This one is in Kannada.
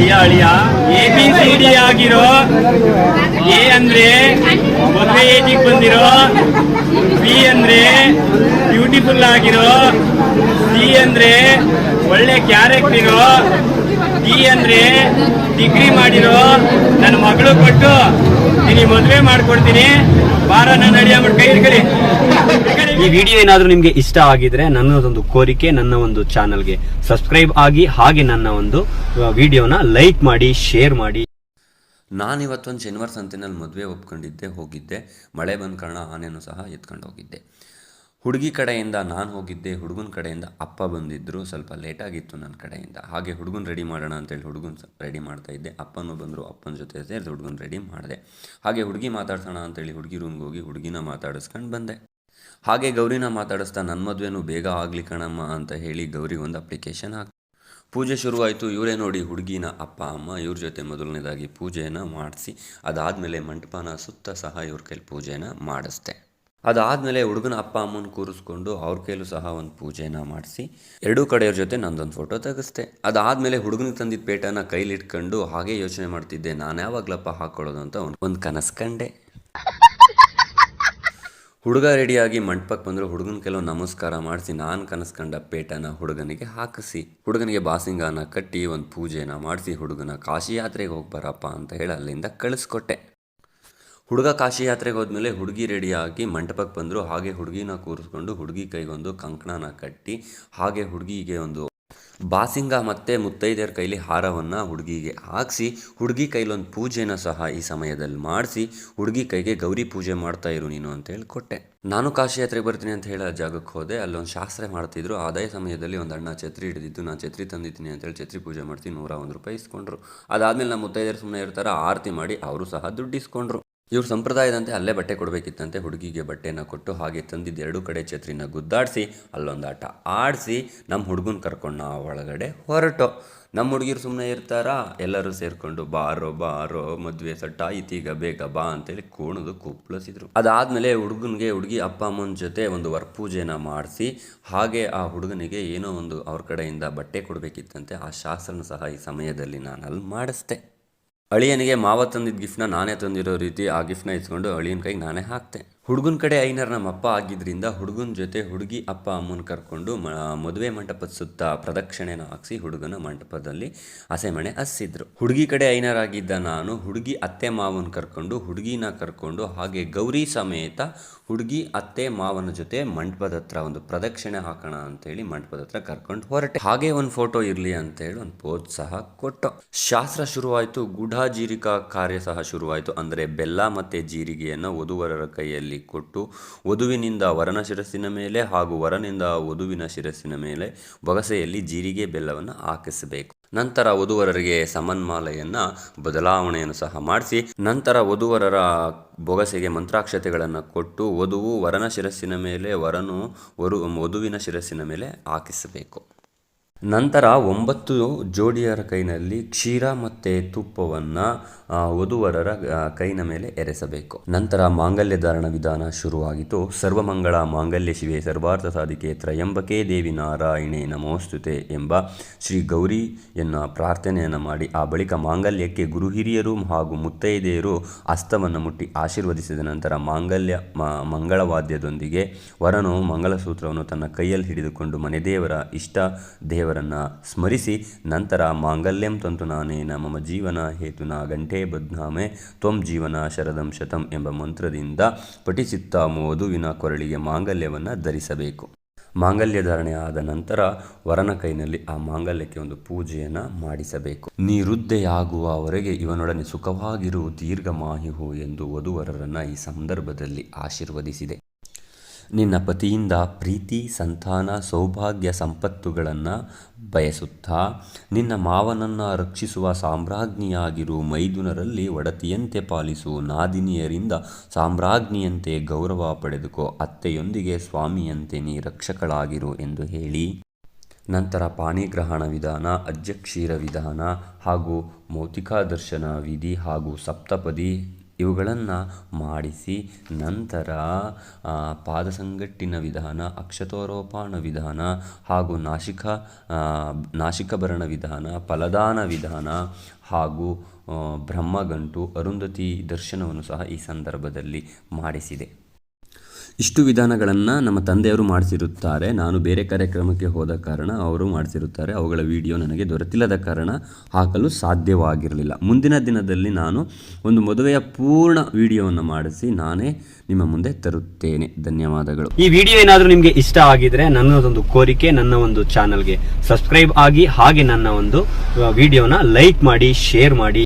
ಅಳಿಯ ಅಳಿಯ. ಎ ಬಿ ಸಿ ಡಿ ಆಗಿರೋ. ಎ ಅಂದ್ರೆ ಮದುವೆ ಏಜಿಗೆ ಬಂದಿರೋ. ಬಿ ಅಂದ್ರೆ ಬ್ಯೂಟಿಫುಲ್ ಆಗಿರೋ. ಸಿ ಅಂದ್ರೆ ಒಳ್ಳೆ ಕ್ಯಾರೆಕ್ಟ್ ಇರೋ. ಡಿ ಅಂದ್ರೆ ಡಿಗ್ರಿ ಮಾಡಿರೋ. ನನ್ನ ಮಗಳು ಕೊಟ್ಟು ನಿನಗೆ ಮದುವೆ ಮಾಡ್ಕೊಡ್ತೀನಿ. ಬಾರ, ನನ್ನ ಅಳಿಯ ಕೈ ಹಿಡ್ಕೊಳ್ಳಿ. ಈ ವಿಡಿಯೋ ಏನಾದರೂ ನಿಮಗೆ ಇಷ್ಟ ಆಗಿದ್ರೆ ನನ್ನದೊಂದು ಕೋರಿಕೆ, ನನ್ನ ಒಂದು ಚಾನಲ್ಗೆ ಸಬ್ಸ್ಕ್ರೈಬ್ ಆಗಿ, ಹಾಗೆ ನನ್ನ ಒಂದು ವಿಡಿಯೋನ ಲೈಕ್ ಮಾಡಿ, ಶೇರ್ ಮಾಡಿ. ನಾನಿವತ್ತೊಂದು ಶನಿವಾರ ಸಂತೆನಲ್ಲಿ ಮದುವೆ ಒಪ್ಕೊಂಡಿದ್ದೆ, ಹೋಗಿದ್ದೆ. ಮಳೆ ಬಂದ ಕಾರಣ ಆನೆನೂ ಸಹ ಎತ್ಕೊಂಡು ಹೋಗಿದ್ದೆ. ಹುಡುಗಿ ಕಡೆಯಿಂದ ನಾನು ಹೋಗಿದ್ದೆ, ಹುಡುಗನ ಕಡೆಯಿಂದ ಅಪ್ಪ ಬಂದಿದ್ದರು ಸ್ವಲ್ಪ ಲೇಟಾಗಿತ್ತು ನನ್ನ ಕಡೆಯಿಂದ. ಹಾಗೆ ಹುಡುಗನ ರೆಡಿ ಮಾಡೋಣ ಅಂತೇಳಿ ಹುಡುಗನ ರೆಡಿ ಮಾಡ್ತಾ ಇದ್ದೆ. ಅಪ್ಪನೂ ಬಂದರು, ಅಪ್ಪನ ಜೊತೆ ಸೇರಿ ಹುಡುಗನ ರೆಡಿ ಮಾಡಿದೆ. ಹಾಗೆ ಹುಡುಗಿ ಮಾತಾಡ್ಸೋಣ ಅಂತೇಳಿ ಹುಡುಗಿ ರೂಮ್ಗೆ ಹೋಗಿ ಹುಡುಗಿನ ಮಾತಾಡಿಸ್ಕೊಂಡು ಬಂದೆ. ಹಾಗೆ ಗೌರಿನ ಮಾತಾಡಿಸ್ತಾ ನನ್ನ ಮದುವೆನೂ ಬೇಗ ಆಗಲಿ ಕಣಮ್ಮ ಅಂತ ಹೇಳಿ ಗೌರಿ ಒಂದು ಅಪ್ಲಿಕೇಶನ್ ಹಾಕಿ ಪೂಜೆ ಶುರುವಾಯಿತು, ಇವರೇ ನೋಡಿ ಹುಡುಗಿನ ಅಪ್ಪ, ಅಮ್ಮ ಇವ್ರ ಜೊತೆ ಮೊದಲನೇದಾಗಿ ಪೂಜೆಯನ್ನು ಮಾಡಿಸಿ, ಅದಾದಮೇಲೆ ಮಂಟಪನ ಸುತ್ತ ಸಹ ಇವ್ರ ಕೈಲಿ ಪೂಜೆನ ಮಾಡಿಸ್ದೆ. ಅದಾದಮೇಲೆ ಹುಡುಗನ ಅಪ್ಪ, ಅಮ್ಮನ ಕೂರಿಸ್ಕೊಂಡು ಅವ್ರ ಕೈಲೂ ಸಹ ಒಂದು ಪೂಜೆನ ಮಾಡಿಸಿ, ಎರಡೂ ಕಡೆಯವ್ರ ಜೊತೆ ನಂದೊಂದು ಫೋಟೋ ತೆಗೆಸ್ದೆ. ಅದಾದಮೇಲೆ ಹುಡುಗನಿಗೆ ತಂದಿದ್ದ ಪೇಟನ ಕೈಲಿಟ್ಕೊಂಡು ಹಾಗೆ ಯೋಚನೆ ಮಾಡ್ತಿದ್ದೆ, ನಾನು ಯಾವಾಗ್ಲಪ್ಪ ಹಾಕ್ಕೊಳ್ಳೋದು ಅಂತ ಒಂದು ಕನಸು ಕಂಡೆ. ಹುಡುಗ ರೆಡಿಯಾಗಿ ಮಂಟಪಕ್ಕೆ ಬಂದರು ಹುಡುಗನ ಕೆಲವು ನಮಸ್ಕಾರ ಮಾಡಿಸಿ ನಾನು ಕನಸ್ಕೊಂಡ ಪೇಟನ ಹುಡುಗನಿಗೆ ಹಾಕಿಸಿ. ಹುಡುಗನಿಗೆ ಬಾಸಿಂಗಾನ ಕಟ್ಟಿ ಒಂದು ಪೂಜೆನ ಮಾಡಿಸಿ ಹುಡುಗನ ಕಾಶಿ ಯಾತ್ರೆಗೆ ಹೋಗಿ ಬರಪ್ಪ ಅಂತ ಹೇಳಿ ಅಲ್ಲಿಂದ ಕಳಿಸ್ಕೊಟ್ಟೆ. ಹುಡುಗ ಕಾಶಿ ಯಾತ್ರೆಗೆ ಹೋದ್ಮೇಲೆ ಹುಡುಗಿ ರೆಡಿಯಾಗಿ ಮಂಟಪಕ್ಕೆ ಬಂದರು. ಹಾಗೆ ಹುಡುಗಿನ ಕೂರಿಸ್ಕೊಂಡು ಹುಡುಗಿ ಕೈಗೊಂದು ಕಂಕಣನ ಕಟ್ಟಿ, ಹಾಗೆ ಹುಡುಗಿಗೆ ಒಂದು ಬಾಸಿಂಗ ಮತ್ತು ಮುತ್ತೈದೆಯರ ಕೈಲಿ ಹಾರವನ್ನು ಹುಡುಗಿಗೆ ಹಾಕಿಸಿ, ಹುಡುಗಿ ಕೈಲೊಂದು ಪೂಜೆನ ಸಹ ಈ ಸಮಯದಲ್ಲಿ ಮಾಡಿಸಿ, ಹುಡುಗಿ ಕೈಗೆ ಗೌರಿ ಪೂಜೆ ಮಾಡ್ತಾ ಇರು ನೀನು ಅಂತ ಹೇಳಿ ಕೊಟ್ಟೆ. ನಾನು ಕಾಶಿ ಯಾತ್ರೆಗೆ ಬರ್ತೀನಿ ಅಂತ ಹೇಳಿ ಆ ಜಾಗಕ್ಕೆ ಹೋದೆ. ಅಲ್ಲೊಂದು ಶಾಸ್ತ್ರ ಮಾಡ್ತಿದ್ರು. ಅದೇ ಸಮಯದಲ್ಲಿ ಒಂದು ಅಣ್ಣ ಛತ್ರಿ ಹಿಡಿದಿದ್ದು, ನಾನು ಛತ್ರಿ ತಂದಿದ್ದೀನಿ ಅಂತೇಳಿ ಛತ್ರಿ ಪೂಜೆ ಮಾಡ್ತೀನಿ ನೂರ ಒಂದು ರೂಪಾಯಿ ಇಸ್ಕೊಂಡ್ರು. ಅದಾದಮೇಲೆ ನಮ್ಮ ಮುತ್ತೈದೆಯರು ಸುಮ್ಮನೆ ಇರ್ತಾರೆ. ಆರತಿ ಮಾಡಿ ಅವರು ಸಹ ದುಡ್ಡು ಇಸ್ಕೊಂಡ್ರು. ಇವ್ರ ಸಂಪ್ರದಾಯದಂತೆ ಅಲ್ಲೇ ಬಟ್ಟೆ ಕೊಡಬೇಕಿತ್ತಂತೆ. ಹುಡುಗಿಗೆ ಬಟ್ಟೆನ ಕೊಟ್ಟು ಹಾಗೆ ತಂದಿದ್ದು ಎರಡು ಕಡೆ ಛತ್ರಿನ ಗುದ್ದಾಡಿಸಿ, ಅಲ್ಲೊಂದು ಆಟ ಆಡಿಸಿ ನಮ್ಮ ಹುಡುಗನ ಕರ್ಕೊಂಡು ನಾವು ಒಳಗಡೆ ಹೊರಟು. ನಮ್ಮ ಹುಡುಗಿರು ಸುಮ್ಮನೆ ಇರ್ತಾರಾ? ಎಲ್ಲರೂ ಸೇರಿಕೊಂಡು ಬಾರೋ ಬಾರೋ, ಮದುವೆ ಸಟ್ಟ ಇತೀಗ ಬೇಗ ಬಾ ಅಂತೇಳಿ ಕೋಣದು ಕುಪ್ಪಳಿಸಿದ್ರು. ಅದಾದಮೇಲೆ ಹುಡುಗನಿಗೆ ಹುಡುಗಿ ಅಪ್ಪ, ಅಮ್ಮನ ಜೊತೆ ಒಂದು ವರಪೂಜೆನ ಮಾಡಿಸಿ, ಹಾಗೆ ಆ ಹುಡುಗನಿಗೆ ಏನೋ ಒಂದು ಅವ್ರ ಕಡೆಯಿಂದ ಬಟ್ಟೆ ಕೊಡಬೇಕಿತ್ತಂತೆ. ಆ ಶಾಸ್ತ್ರನ ಸಹ ಈ ಸಮಯದಲ್ಲಿ ನಾನು ಅಲ್ಲಿ ಮಾಡಿಸ್ದೆ. ಅಳಿಯನಿಗೆ ಮಾವ ತಂದಿದ್ದ ಗಿಫ್ಟ್ನ ನಾನೇ ತಂದಿರೋ ರೀತಿ ಆ ಗಿಫ್ಟ್ನ ಇಸ್ಕೊಂಡು ಅಳಿಯನ ಕೈಗೆ ನಾನೇ ಹಾಕ್ತೆ. ಹುಡುಗನ ಕಡೆ ಐನರ್ ನಮ್ಮ ಅಪ್ಪ ಆಗಿದ್ದರಿಂದ ಹುಡುಗನ ಜೊತೆ ಹುಡುಗಿ ಅಪ್ಪ ಅಮ್ಮನ ಕರ್ಕೊಂಡು ಮ, ಮದುವೆ ಮಂಟಪದ ಸುತ್ತ ಪ್ರದಕ್ಷಿಣೆನ ಹಾಕ್ಸಿ ಹುಡುಗನ ಮಂಟಪದಲ್ಲಿ ಹಸೆಮಣೆ ಹಸಿದ್ರು ಹುಡುಗಿ ಕಡೆ ಐನರ್ ಆಗಿದ್ದ ನಾನು ಹುಡುಗಿ ಅತ್ತೆ ಮಾವನ ಕರ್ಕೊಂಡು ಹುಡುಗಿನ ಕರ್ಕೊಂಡು ಹಾಗೆ ಗೌರಿ ಸಮೇತ ಹುಡುಗಿ ಅತ್ತೆ ಮಾವನ ಜೊತೆ ಮಂಟಪದ ಹತ್ರ ಒಂದು ಪ್ರದಕ್ಷಿಣೆ ಹಾಕೋಣ ಅಂತೇಳಿ ಮಂಟಪದ ಹತ್ರ ಕರ್ಕೊಂಡು ಹೊರಟೆ. ಹಾಗೆ ಒಂದು ಫೋಟೋ ಇರಲಿ ಅಂತೇಳಿ ಒಂದು ಪೋಸ್ ಸಹ ಕೊಟ್ಟು. ಶಾಸ್ತ್ರ ಶುರುವಾಯಿತು, ಗೂಢಾಜೀರಿಕಾ ಕಾರ್ಯ ಸಹ ಶುರುವಾಯಿತು. ಅಂದರೆ ಬೆಲ್ಲ ಮತ್ತು ಜೀರಿಗೆಯನ್ನು ವಧುವರರ ಕೈಯಲ್ಲಿ ಕೊಟ್ಟು ವಧುವಿನಿಂದ ವರನ ಶಿರಸ್ಸಿನ ಮೇಲೆ ಹಾಗೂ ವರನಿಂದ ವಧುವಿನ ಶಿರಸ್ಸಿನ ಮೇಲೆ ಬೊಗಸೆಯಲ್ಲಿ ಜೀರಿಗೆ ಬೆಲ್ಲವನ್ನು ಹಾಕಿಸಬೇಕು. ನಂತರ ವಧುವರರಿಗೆ ಸಮನ್ಮಾಲೆಯನ್ನು ಬದಲಾವಣೆಯನ್ನು ಸಹ ಮಾಡಿಸಿ, ನಂತರ ವಧುವರರ ಬೊಗಸೆಗೆ ಮಂತ್ರಾಕ್ಷತೆಗಳನ್ನು ಕೊಟ್ಟು ವಧುವು ವರನ ಶಿರಸ್ಸಿನ ಮೇಲೆ, ವರನು ವರು, ವಧುವಿನ ಶಿರಸ್ಸಿನ ಮೇಲೆ ಹಾಕಿಸಬೇಕು. ನಂತರ ಒಂಬತ್ತು ಜೋಡಿಯರ ಕೈನಲ್ಲಿ ಕ್ಷೀರ ಮತ್ತು ತುಪ್ಪವನ್ನು ವಧುವರರ ಕೈನ ಮೇಲೆ ಎರೆಸಬೇಕು. ನಂತರ ಮಾಂಗಲ್ಯ ಧಾರಣ ವಿಧಾನ ಶುರುವಾಗಿತು ಸರ್ವಮಂಗಳ ಮಾಂಗಲ್ಯ ಶಿವೆ ಸರ್ವಾರ್ಥ ಸಾಧಿಕೆ ತ್ರಯಂಬಕೆ ದೇವಿ ನಾರಾಯಣೆ ನಮೋಸ್ತುತೆ ಎಂಬ ಶ್ರೀ ಗೌರಿಯನ್ನು ಪ್ರಾರ್ಥನೆಯನ್ನು ಮಾಡಿ ಆ ಬಳಿಕ ಮಾಂಗಲ್ಯಕ್ಕೆ ಗುರು ಹಿರಿಯರು ಹಾಗೂ ಮುತ್ತೈದೆಯರು ಹಸ್ತವನ್ನು ಮುಟ್ಟಿ ಆಶೀರ್ವದಿಸಿದ ನಂತರ ಮಾಂಗಲ್ಯ ಮಂಗಳವಾದ್ಯದೊಂದಿಗೆ ವರನು ಮಂಗಳಸೂತ್ರವನ್ನು ತನ್ನ ಕೈಯಲ್ಲಿ ಹಿಡಿದುಕೊಂಡು ಮನೆದೇವರ ಇಷ್ಟ ದೇವರನ್ನು ಸ್ಮರಿಸಿ, ನಂತರ ಮಾಂಗಲ್ಯಂ ತಂತು ನಾನೇನ ಮಮ ಜೀವನ ಹೇತುನ ಗಂಟೆ ಬದ್ನಾಮೆ, ತ್ವಂ ಜೀವನ ಶರದಂ ಶತಂ ಎಂಬ ಮಂತ್ರದಿಂದ ಪಠಿಸುತ್ತಾ ಮೋದುವಿನ ಕೊರಳಿಗೆ ಮಾಂಗಲ್ಯವನ್ನು ಧರಿಸಬೇಕು. ಮಾಂಗಲ್ಯ ಧಾರಣೆ ಆದ ನಂತರ ವರನ ಕೈನಲ್ಲಿ ಆ ಮಾಂಗಲ್ಯಕ್ಕೆ ಒಂದು ಪೂಜೆಯನ್ನು ಮಾಡಿಸಬೇಕು. ನಿರುದ್ದೆಯಾಗುವವರೆಗೆ ಇವನೊಡನೆ ಸುಖವಾಗಿರು ದೀರ್ಘ ಮಾಹಿಹು ಎಂದು ವಧುವರರನ್ನು ಈ ಸಂದರ್ಭದಲ್ಲಿ ಆಶೀರ್ವದಿಸಿದೆ. ನಿನ್ನ ಪತಿಯಿಂದ ಪ್ರೀತಿ, ಸಂತಾನ, ಸೌಭಾಗ್ಯ ಸಂಪತ್ತುಗಳನ್ನು ಬಯಸುತ್ತಾ ನಿನ್ನ ಮಾವನನ್ನು ರಕ್ಷಿಸುವ ಸಾಮ್ರಾಜ್ಞಿಯಾಗಿರು ಮೈದುನರಲ್ಲಿ ಒಡತಿಯಂತೆ ಪಾಲಿಸು. ನಾದಿನಿಯರಿಂದ ಸಾಮ್ರಾಜ್ಞಿಯಂತೆ ಗೌರವ ಪಡೆದುಕೋ. ಅತ್ತೆಯೊಂದಿಗೆ ಸ್ವಾಮಿಯಂತೆ ನೀ ರಕ್ಷಕಳಾಗಿರು ಎಂದು ಹೇಳಿ. ನಂತರ ಪಾಣಿಗ್ರಹಣ ವಿಧಾನ ಅಧ್ಯಕ್ಷೀರ ವಿಧಾನ ಹಾಗೂ ಮೌತಿಕಾ ದರ್ಶನ ವಿಧಿ ಹಾಗೂ ಸಪ್ತಪದಿ ಇವುಗಳನ್ನು ಮಾಡಿಸಿ ನಂತರ ಪಾದ ಪಾದಸಂಗಟ್ಟಿನ ವಿಧಾನ, ಅಕ್ಷತೋರೋಪಾಣ ವಿಧಾನ ಹಾಗೂ ನಾಶಿಕ ನಾಶಿಕಭರಣ ವಿಧಾನ, ಫಲದಾನ ವಿಧಾನ ಹಾಗೂ ಬ್ರಹ್ಮಗಂಟು ಅರುಂಧತಿ ದರ್ಶನವನ್ನು ಸಹ ಈ ಸಂದರ್ಭದಲ್ಲಿ ಮಾಡಿಸಿದೆ. ಇಷ್ಟು ವಿಧಾನಗಳನ್ನು ನಮ್ಮ ತಂದೆಯವರು ಮಾಡಿಸಿರುತ್ತಾರೆ. ನಾನು ಬೇರೆ ಕಾರ್ಯಕ್ರಮಕ್ಕೆ ಹೋದ ಕಾರಣ ಅವರು ಮಾಡಿಸಿರುತ್ತಾರೆ. ಅವುಗಳ ವಿಡಿಯೋ ನನಗೆ ದೊರೆತಿಲ್ಲದ ಕಾರಣ ಹಾಕಲು ಸಾಧ್ಯವಾಗಿರಲಿಲ್ಲ. ಮುಂದಿನ ದಿನದಲ್ಲಿ ನಾನು ಒಂದು ಮದುವೆಯ ಪೂರ್ಣ ವಿಡಿಯೋವನ್ನು ಮಾಡಿಸಿ ನಾನೇ ನಿಮ್ಮ ಮುಂದೆ ತರುತ್ತೇನೆ. ಧನ್ಯವಾದಗಳು. ಈ ವಿಡಿಯೋ ಏನಾದರೂ ನಿಮಗೆ ಇಷ್ಟ ಆಗಿದ್ರೆ ನನ್ನದೊಂದು ಕೋರಿಕೆ, ನನ್ನ ಒಂದು ಚಾನಲ್ಗೆ ಸಬ್ಸ್ಕ್ರೈಬ್ ಆಗಿ ಹಾಗೆ ನನ್ನ ಒಂದು ವಿಡಿಯೋನ ಲೈಕ್ ಮಾಡಿ, ಶೇರ್ ಮಾಡಿ.